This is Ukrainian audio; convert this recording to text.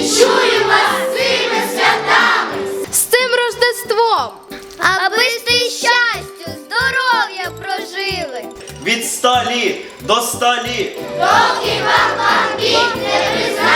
Чуємо вас цими святами, з цим Рождеством, аби ти щастю, здоров'я прожили. Від столі до столі, доки вам не призна.